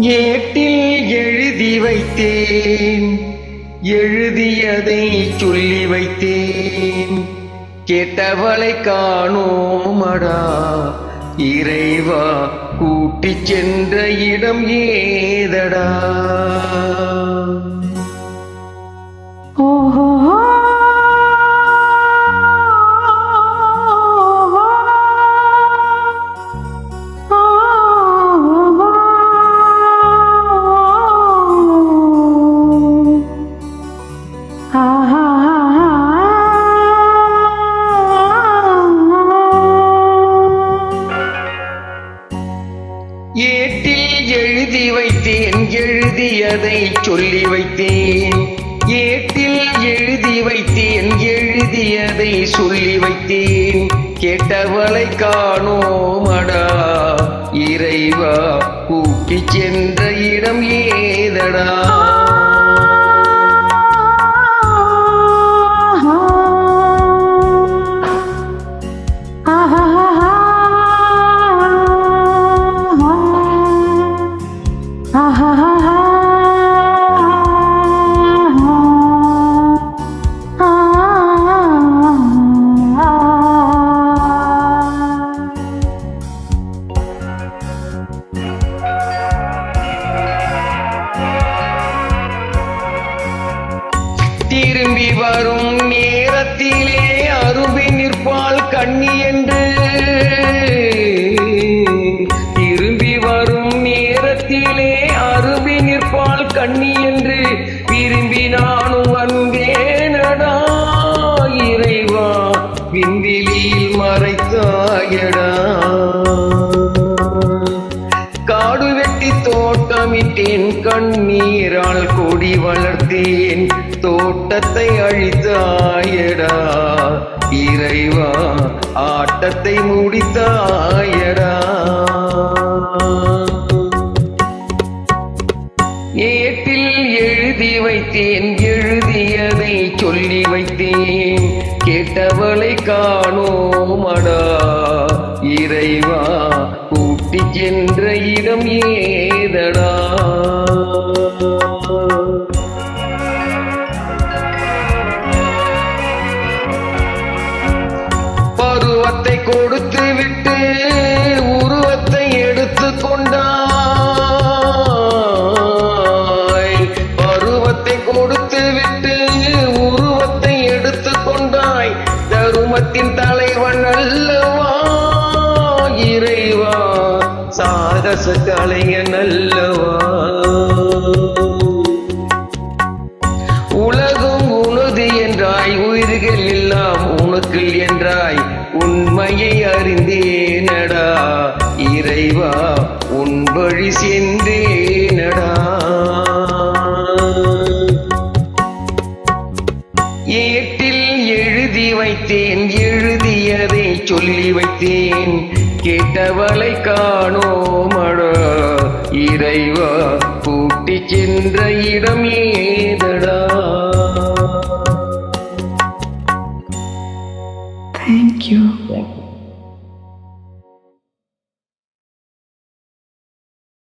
ஏட்டில் எழுதி வைத்தேன். எழுதியதை சொல்லி வைத்தேன். கேட்டவளை காணோமடா. இறைவா கூட்டிச் சென்ற இடம் ஏதடா? வைத்தேன் எழுதியதை சொல்லி வைத்தேன். ஏட்டில் எழுதி வைத்தேன் எழுதியதை சொல்லி வைத்தேன். கேட்டவளை காணோமடா இறைவா கூட்டி சென்ற இடம் ஏதடா. வரும் நேரத்திலே அருவி நிற்பாள் கண்ணி என்று. திரும்பி வரும் நேரத்திலே அருவி நிற்பாள் கண்ணி என்று. விரும்பி நானும் வந்தேன் வளர்த்தேன் தோட்டத்தை அழித்தாயடா. இறைவா ஆட்டத்தை முடித்தாயடா. ஏட்டில் எழுதி வைத்தேன் எழுதியதை சொல்லி வைத்தேன். கேட்டவளை காணோமடா. இறைவா கூட்டி சென்ற இடம் ஏதடா. கொடுத்து விட்டு உருவத்தை எடுத்து கொண்டாய். பருவத்தை கொடுத்து விட்டு உருவத்தை எடுத்து கொண்டாய். தருமத்தின் தலைவன் அல்லவா இறைவா. சாகச கலைஞன் அல்லவா உண்மையை அறிந்தேனடா. இறைவா உன் வழி சென்றேனடா. ஏட்டில் எழுதி வைத்தேன் எழுதியதை சொல்லி வைத்தேன். கேட்டவளை காணோமடா. இறைவா கூட்டிச் சென்ற இடம் ஏதடா. Thank you.